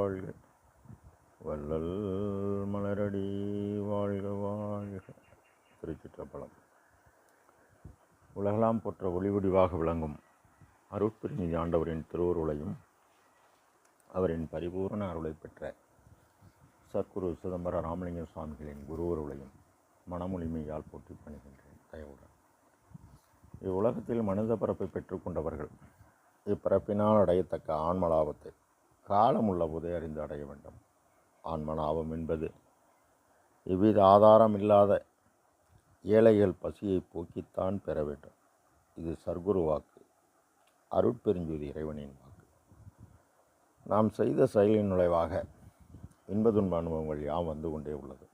வாழ்க. வள்ளல் மலரடி வாழ்க வாழ்க. திருச்சிற்றம்பலம். உலகலாம் போற்ற ஒளிவடிவாக விளங்கும் அருட்பிரிநிதி ஆண்டவரின் திருவுருளையும் அவரின் பரிபூரண அருளை பெற்ற சத்குரு சிதம்பர ராமலிங்க சுவாமிகளின் குருவருளையும் மனமொழிமையால் போற்றி பணிகின்றேன். தயவுடன். இவ்வுலகத்தில் மனித பரப்பை பெற்றுக்கொண்டவர்கள் இப்பிறப்பினால் அடையத்தக்க ஆன்மலாபத்தை காலம் உள்ள போதே அறிந்து அடைய வேண்டும். ஆன்மனாவம் என்பது எவ்வித ஆதாரம் இல்லாத ஏழைகள் பசியை போக்கித்தான் பெற வேண்டும். இது சர்க்குரு வாக்கு. அருட்பெருஞ்சோதி இறைவனின் வாக்கு. நாம் செய்த செயலின் நுழைவாக இன்ப துன்ப அனுபவங்கள் யாம் வந்து கொண்டே உள்ளது.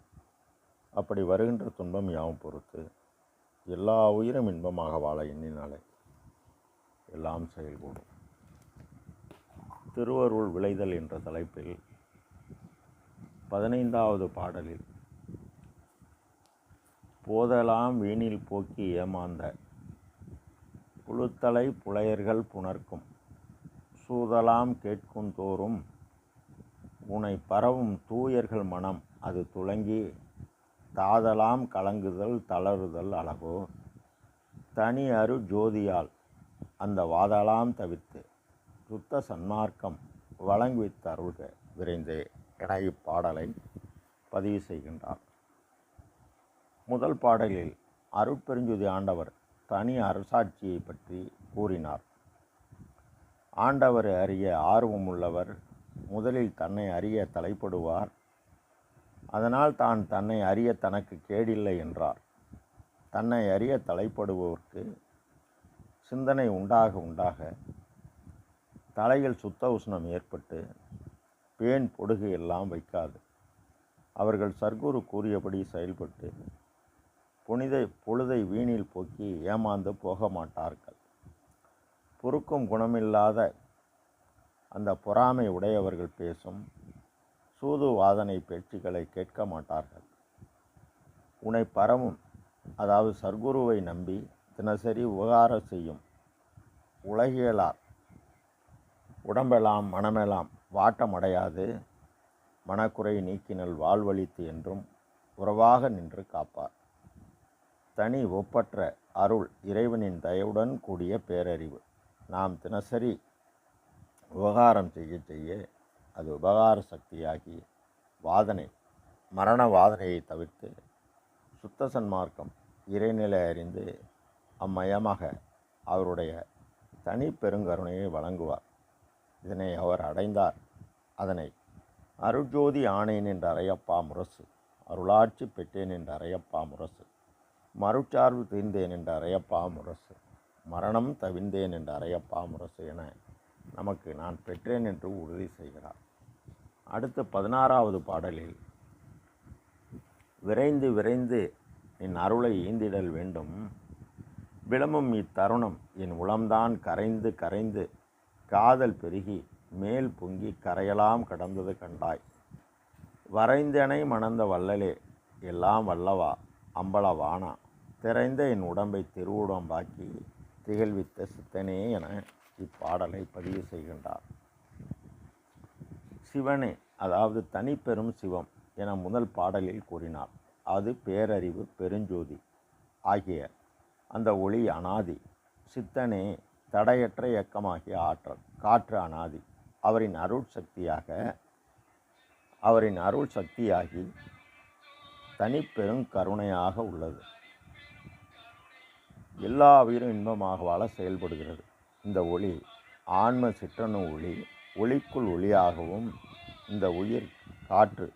அப்படி வருகின்ற துன்பம் யாவும் பொறுத்து எல்லா உயிரும் இன்பமாக வாழ எண்ணினாலே எல்லாம் செயல்கூடும் திருவருள் விளைதல் என்ற தலைப்பில் பதினைந்தாவது பாடலில் போதலாம் வீணில் போக்கி ஏமாந்த புழுத்தலை புலையர்கள் புணர்க்கும் சூதலாம் கேட்கும் தோறும் உனை பரவும் தூயர்கள் மனம் அது துளங்கி தாதலாம் கலங்குதல் தளறுதல் அழகோ. தனி அரு ஜோதியால் அந்த வாதலாம் தவிர்த்து சுத்த சன்மார்க்கம் வழங்குவித்து அருள்க விரைந்தே என இப்பாடலை பதிவு செய்கின்றார். முதல் பாடலில் அருட்பெருஞ்சுதி ஆண்டவர் தனி அரசாட்சியை பற்றி கூறினார். ஆண்டவர் அறிய ஆர்வமுள்ளவர் முதலில் தன்னை அறிய தலைப்படுவார். அதனால் தான் தன்னை அறிய தனக்கு கேடில்லை என்றார். தன்னை அறிய தலைப்படுபவர்க்கு சிந்தனை உண்டாக உண்டாக தலையில் சுத்த உஷ்ணம் ஏற்பட்டு பேன் பொடுகு எல்லாம் வைக்காது. அவர்கள் சர்க்குரு கூறியபடி செயல்பட்டு புனித பொழுதை வீணில் போக்கி ஏமாந்து போக மாட்டார்கள். பொறுக்கும் குணமில்லாத அந்த பொறாமை உடையவர்கள் பேசும் சூது வாதனை பேச்சுக்களை கேட்க மாட்டார்கள். உனை பரவும் அதாவது சர்க்குருவை நம்பி தினசரி உபகாரம் செய்யும் உலகியலார் உடம்பெல்லாம் மனமெல்லாம் வாட்டமடையாது. மனக்குறை நீக்கினல் வாழ்வழித்து என்றும் உறவாக நின்று காப்பார். தனி ஒப்பற்ற அருள் இறைவனின் தயவுடன் கூடிய பேரறிவு. நாம் தினசரி உபகாரம் செய்ய செய்ய அது உபகார சக்தியாகி வாதனை மரண வாதனையை தவிர்த்து சுத்த சன்மார்க்கம் இறைநிலை அறிந்து அம்மயமாக அவருடைய தனி பெருங்கருணையை வழங்குவார். இதனை அவர் அடைந்தார். அதனை அருட்ஜோதி ஆணையன் என்ற அறையப்பா முரசு அருளாட்சி பெற்றேன் என்ற அறையப்பா முரசு மறுச்சார்பு தீர்ந்தேன் என்ற அறையப்பா முரசு மரணம் தவிந்தேன் என்ற அறையப்பா முரசு என நமக்கு நான் பெற்றேன் என்று உறுதி செய்கிறார். அடுத்த பதினாறாவது பாடலில் விரைந்து விரைந்து என் அருளை ஈந்திடல் வேண்டும். விளம்பும் இத்தருணம் என் உளம்தான் கரைந்து கரைந்து காதல் பெருகி மேல் பொங்கி கரையலாம் கடந்தது கண்டாய். வரைந்தனை மணந்த வள்ளலே எல்லாம் வல்லவா அம்பலவானா திரைந்த என் உடம்பை திருவுடம்பாக்கி திகழ்வித்த சித்தனே என இப்பாடலை பதிவு செய்கின்றார். சிவனே அதாவது தனிப்பெரும் சிவம் என முதல் பாடலில் கூறினார். அது பேரறிவு பெருஞ்சோதி ஆகிய அந்த ஒளி அனாதி சித்தனே தடையற்ற இயக்கமாகிய ஆற்றல் காற்று அனாதி. அவரின் அருள் சக்தியாக அவரின் அருள் சக்தியாகி தனிப்பெரும் கருணையாக உள்ளது. எல்லா உயிரும் இன்பமாக வாழ செயல்படுகிறது. இந்த ஒளி ஆன்ம சிற்றணு ஒளி ஒளிக்குள் ஒளியாகவும் இந்த உயிர் காற்று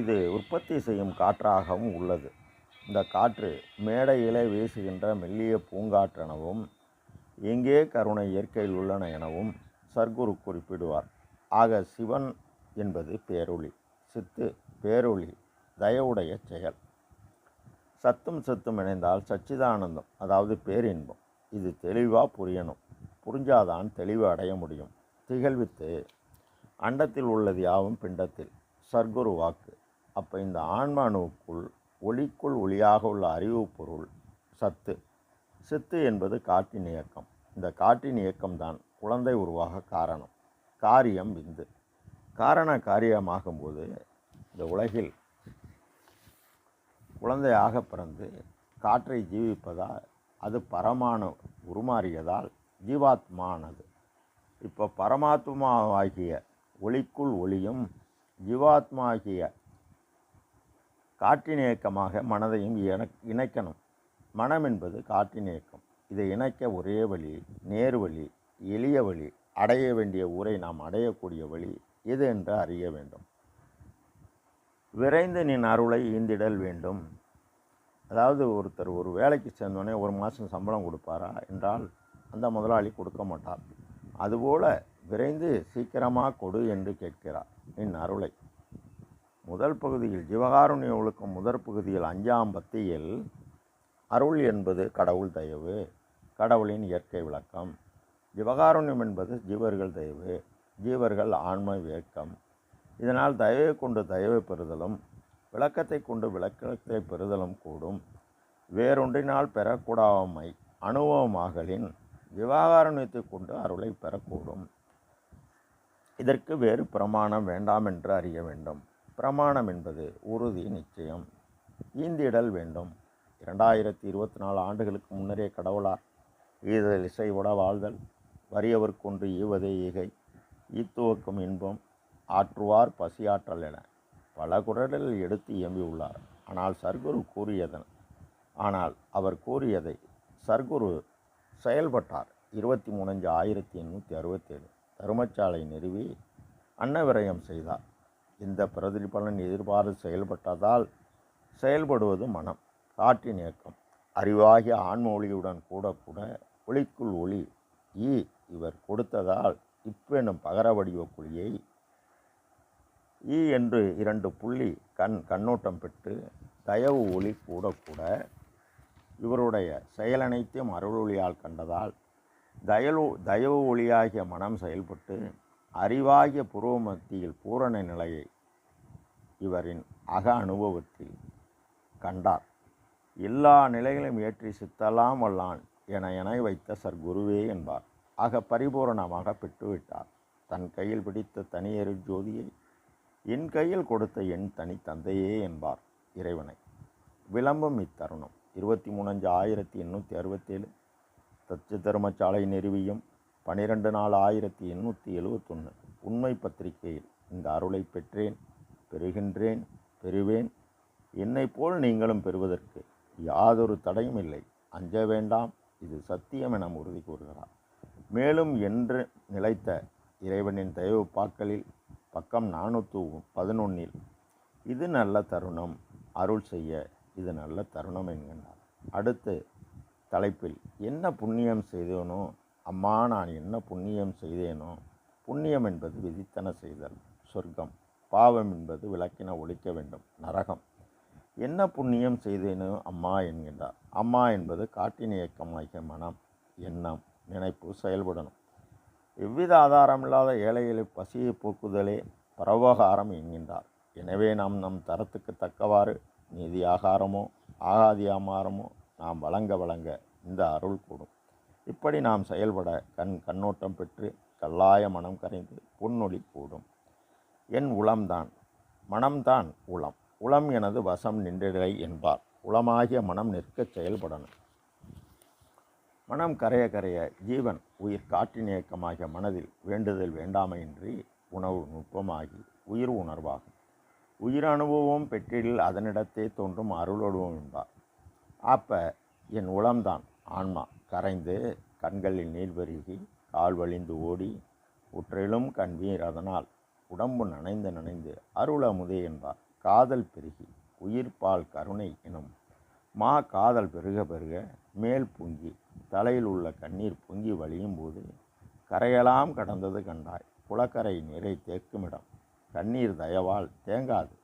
இது உற்பத்தி செய்யும் காற்றாகவும் உள்ளது. இந்த காற்று மேடையிலே வீசுகின்ற மெல்லிய பூங்காற்றெனவும் எங்கே கருணை இயற்கையில் உள்ளன எனவும் சர்க்குரு குறிப்பிடுவார். ஆக சிவன் என்பது பேரொளி சித்து பேரொளி தயவுடைய செயல். சத்தும் சத்தும் இணைந்தால் சச்சிதானந்தம் அதாவது பேரின்பம் இது தெளிவாக புரியணும். புரிஞ்சாதான் தெளிவு அடைய முடியும். திகழ்வித்து அண்டத்தில் உள்ளது யாவும் பிண்டத்தில். சர்க்குரு வாக்கு அப்போ இந்த ஆன்மானுவுக்குள் ஒளிக்குள் ஒளியாக உள்ள அறிவு பொருள் சத்து. சித்து என்பது காற்றின் இயக்கம். இந்த காற்றின் இயக்கம்தான் குழந்தை உருவாக காரணம். காரியம் விந்து. காரண காரியமாகும்போது இந்த உலகில் குழந்தையாக பிறந்து காற்றை ஜீவிப்பதால் அது பரமானு உருமாறியதால் ஜீவாத்மானது. இப்போ பரமாத்மாவாகிய ஒளிக்குள் ஒளியும் ஜீவாத்மா ஆகிய காற்றின் இயக்கமாக மனதையும் இண- இணைக்கணும். மனம் என்பது காற்றின் இயக்கம். இதை இணைக்க ஒரே வழி நேர் வழி எளிய வழி அடைய வேண்டிய ஊரை நாம் அடையக்கூடிய வழி எது என்று அறிய வேண்டும். விரைந்து நின் அருளை ஈந்திடல் வேண்டும். அதாவது ஒருத்தர் ஒரு வேலைக்கு சேர்ந்தோடனே ஒரு மாதம் சம்பளம் கொடுப்பாரா என்றால் அந்த முதலாளி கொடுக்க மாட்டார். அதுபோல விரைந்து சீக்கிரமாக கொடு என்று கேட்கிறார் நின் அருளை. முதல் பகுதியில் ஜீவகாருண்ய ஒழுக்கம் முதற் பகுதியில் அஞ்சாம் பத்தியில் அருள் என்பது கடவுள் தயவு கடவுளின் இயற்கை விளக்கம். ஜீவகாருண்யம் என்பது ஜீவர்கள் தயவு ஜீவர்கள் ஆன்ம வியக்கம் இதனால் தயவை கொண்டு தயவை பெறுதலும் விளக்கத்தை கொண்டு விளக்கத்தை பெறுதலும் கூடும். வேறொன்றினால் பெறக்கூடாமை அனுபவமாகலின் விவாகாரண்யத்தை கொண்டு அருளை பெறக்கூடும். இதற்கு வேறு பிரமாணம் வேண்டாம் என்று அறிய வேண்டும். பிரமாணம் என்பது உறுதி நிச்சயம். ஈந்திடல் வேண்டும். இரண்டாயிரத்தி இருபத்தி நாலு ஆண்டுகளுக்கு முன்னரே கடவுளார் ஈதல் இசைவுட வாழ்தல் வறியவர்க்கொன்று ஈவதே ஈகை ஈத்துவக்கும் இன்பம் ஆற்றுவார் பசியாற்றல் என பல குரலில் எடுத்து இயம்பியுள்ளார் ஆனால் சர்க்குரு கூறியதன் ஆனால் அவர் கூறியதை சர்க்குரு செயல்பட்டார். இருபத்தி மூணஞ்சு ஆயிரத்தி எண்ணூற்றி அறுபத்தேழு தருமச்சாலை நிறுவி அன்னவிரயம் செய்தார். இந்த பிரதிபலன் எதிர்பார்த்து செயல்பட்டதால் செயல்படுவது மனம். காற்றின் இயக்கம். அறிவாகிய ஆன்ம ஒளியுடன் கூட கூட ஒளிக்குள் ஒளி. ஈ இவர் கொடுத்ததால் இப்பெனும் பகர வடிவ குழியை. ஈ என்று இரண்டு புள்ளி கண் கண்ணோட்டம் பெற்று தயவு ஒளி கூட கூட இவருடைய செயலனைத்தையும் அருளொளியால் கண்டதால் தயலு தயவு ஒளியாகிய மனம் செயல்பட்டு அறிவாகிய புருவ மத்தியில் பூரண நிலையை இவரின் அக அனுபவத்தில் கண்டார். எல்லா நிலைகளையும் ஏற்றி சித்தலாம் வல்லான் என என வைத்த சர்க்குருவே என்பார். ஆக பரிபூரணமாக பெற்றுவிட்டார். தன் கையில் பிடித்த தனியரு ஜோதியை என் கையில் கொடுத்த என் தனி தந்தையே என்பார் இறைவனை. விளம்பம் இத்தருணம். இருபத்தி மூணஞ்சு ஆயிரத்தி எண்ணூற்றி அறுபத்தேழு. தச்சு தர்மசாலை நிறுவியும் பனிரெண்டு நாலு ஆயிரத்தி எண்ணூற்றி எழுவத்தொன்று உண்மை பத்திரிகையில் இந்த அருளை பெற்றேன் பெறுகின்றேன் பெறுவேன். என்னை போல் நீங்களும் பெறுவதற்கு யாதொரு தடையும் இல்லை. அஞ்ச வேண்டாம் இது சத்தியம் என உறுதி கூறுகிறார் மேலும் என்று நிலைத்த இறைவனின் தயவு பாக்களில் பக்கம் நானூற்று பதினொன்னில் இது நல்ல தருணம் அருள் செய்ய இது நல்ல தருணம் என்கின்றார். அடுத்து தலைப்பில் என்ன புண்ணியம் செய்தேனோ அம்மா நான் என்ன புண்ணியம் செய்தேனோ புண்ணியம் என்பது விதித்தன செய்தல் சொர்க்கம் பாவம் என்பது விளக்கின ஒழிக்க வேண்டும் நரகம். என்ன புண்ணியம் செய்தேனோ அம்மா என்கின்றார் அம்மா என்பது காட்டின் இயக்கமாகிய மனம் எண்ணம் நினைப்பு செயல்படணும். எவ்வித ஆதாரம் இல்லாத ஏழைகளை பசியை போக்குதலே பரவகாரம் என்கின்றார். எனவே நாம் நம் தரத்துக்கு தக்கவாறு நீதி ஆகாரமோ ஆகாதி ஆமாரமோ நாம் வழங்க வழங்க இந்த அருள் கூடும். இப்படி நாம் செயல்பட கண் கண்ணோட்டம் பெற்று கல்லாய மனம் கரைந்து பொன்னொழி கூடும். என் உளம்தான் மனம்தான் உளம். உளம் எனது வசம் நின்றிடை என்பார். உளமாகிய மனம் நிற்கச் செயல்படணும். மனம் கரைய கரைய ஜீவன் உயிர் காற்றின் இயக்கமாகிய மனதில் வேண்டுதல் வேண்டாமையின்றி உணவு நுட்பமாகி உயிர் உணர்வாகும். உயிர் அனுபவம் பெற்றிடில் அதனிடத்தே தோன்றும் அருளோடுவோம் என்பார். அப்ப என் உளம்தான் ஆன்மா. கரைந்து கண்களில் நீர் பெருகி கால் வழிந்து ஓடி உற்றிலும் கண்வீர் அதனால் உடம்பு நனைந்து நனைந்து அருள் அமுதே என்பார். காதல் பெருகி உயிர்ப்பால் கருணை எனும் மா காதல் பெருக பெருக மேல் பொங்கி தலையில் உள்ள கண்ணீர் பொங்கி வழியும் போது கரையெல்லாம் கடந்தது கண்டாய் குளக்கரை நீரை தேக்குமிடம் கண்ணீர் தயவால் தேங்காது.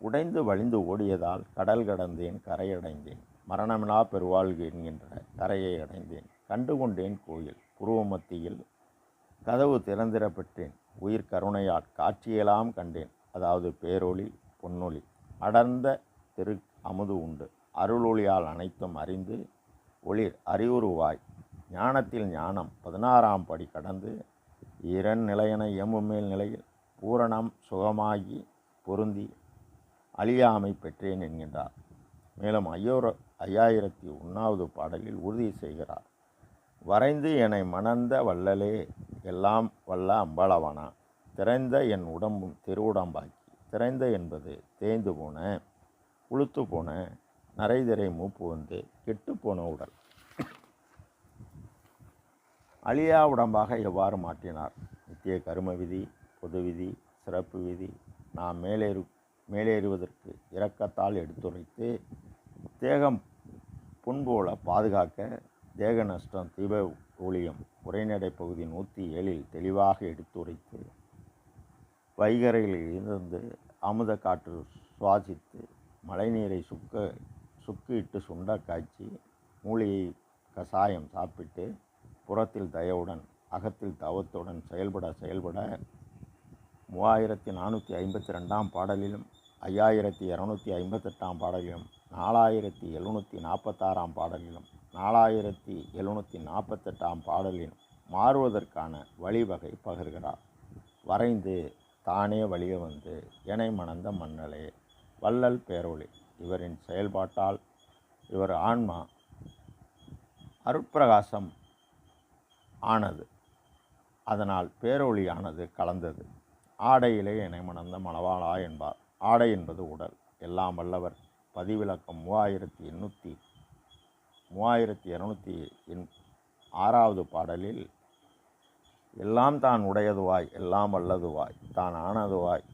உடைந்து வழிந்து ஓடியதால் கடல் கடந்தேன் கரையடைந்தேன். மரணமிலா பெருவாழ்வு என்கின்ற கரையை அடைந்தேன். கண்டுகொண்டேன் கோயில் புருவ மத்தியில் கதவு திறந்திர பெற்றேன். உயிர் கருணையால் காட்சியெல்லாம் கண்டேன். அதாவது பேரொளி பொன்னொளி அடர்ந்த திரு அமுது உண்டு. அருளொளியால் அனைத்தும் அறிந்து ஒளிர் அறிவுருவாய். ஞானத்தில் ஞானம் பதினாறாம் படி கடந்து இரண் நிலையன இயம்பும் மேல் நிலையில் பூரணம் சுகமாகி பொருந்தி அழியாமை பெற்றேன் என்கின்றார். மேலும் ஐயோர ஐயாயிரத்தி ஒன்றாவது பாடலில் உறுதி செய்கிறார். வரைந்து என்னை மணந்த வள்ளலே எல்லாம் வல்ல அம்பளவனா திறந்த என் உடம்பும் திருவுடம்பாய். திறந்த என்பது தேய்ந்து போன உளுத்து போன நரைதிரை மூப்பு வந்து கெட்டு போன உடல். அழியா உடம்பாக எவ்வாறு மாற்றினார்? நித்திய கரும விதி பொது விதி சிறப்பு விதி நாம் மேலேறு மேலேறுவதற்கு இரக்கத்தால் எடுத்துரைத்து தேகம் புண்போல பாதுகாக்க தேக நஷ்டம் தீப ஊழியம் உரைநடை பகுதி நூற்றி ஏழில் தெளிவாக எடுத்துரைத்து வைகரையில் இருந்து அமுத காற்று சுவாசித்து மழைநீரை சுக்க சுக்கு இட்டு சுண்ட காய்ச்சி மூலிகை கசாயம் சாப்பிட்டு புறத்தில் தயவுடன் அகத்தில் தவத்துடன் செயல்பட செயல்பட மூவாயிரத்தி நானூற்றி ஐம்பத்தி ரெண்டாம் பாடலிலும் ஐயாயிரத்தி இரநூத்தி ஐம்பத்தெட்டாம் பாடலிலும் நாலாயிரத்தி எழுநூற்றி நாற்பத்தாறாம் பாடலிலும் நாலாயிரத்தி எழுநூற்றி நாற்பத்தெட்டாம் பாடலிலும் மாறுவதற்கான வழிவகை பகர்கிறார். வரைந்து தானே வழிய வந்து எனை மணந்த மன்னலே வள்ளல் பேரொளி. இவரின் செயல்பாட்டால் இவர் ஆன்மா அருட்பிரகாசம் ஆனது. அதனால் பேரொளியானது கலந்தது. ஆடையிலே என்னை மணந்த மணவாளா என்பார். ஆடை என்பது உடல். எல்லாம் வல்லவர். பதிவிலக்கம் மூவாயிரத்தி எண்ணூற்றி மூவாயிரத்தி இரநூத்தி எண் ஆறாவது பாடலில் எல்லாம் தான் உடையதுவாய் எல்லாம் வல்லதுவாய் தான் ஆனதுவாய்.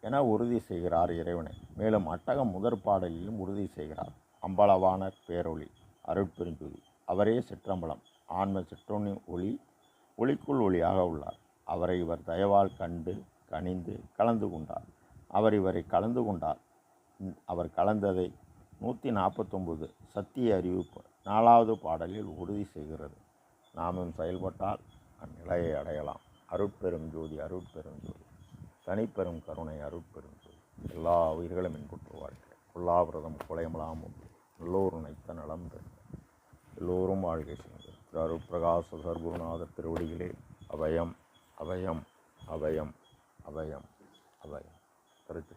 என உறுதி செய்கிறார் இறைவனை. மேலும் அட்டகம் முதற் பாடலிலும் உறுதி செய்கிறார். அம்பளவான பேரொளி அருட்பெருஞ்சுதி அவரே சிற்றம்பலம் ஆன்ம சிற்றொன்னின் ஒளி ஒளிக்குள் ஒளியாக உள்ளார். அவரை இவர் தயவால் கண்டு கனிந்து கலந்து கொண்டார். அவர் இவரை கலந்து கொண்டார். அவர் கலந்ததை நூற்றி நாற்பத்தொம்பது சத்திய அறிவிப்பு நாலாவது பாடலில் உறுதி செய்கிறது. நாமும் செயல்பட்டால் அந்நிலையை அடையலாம். அருட்பெரும் ஜோதி அருட்பெரும் ஜோதி. தனிப்பெரும் கருணை அருட்பெரும் ஜோதி. எல்லா உயிர்களும் இன்புற்று வாழ்க்கை கொல்லாவிரதம் குலையமலாம் எல்லோரும் நைத்த நலம் பெறுங்கள் எல்லோரும் வாழ்க்கை செய்யுங்கள் திரு அருட்பிரகாச சர்க்குருநாதர் திருவடிகளே அபயம் அபயம் அபயம் அபயம் அபயம். கருத்து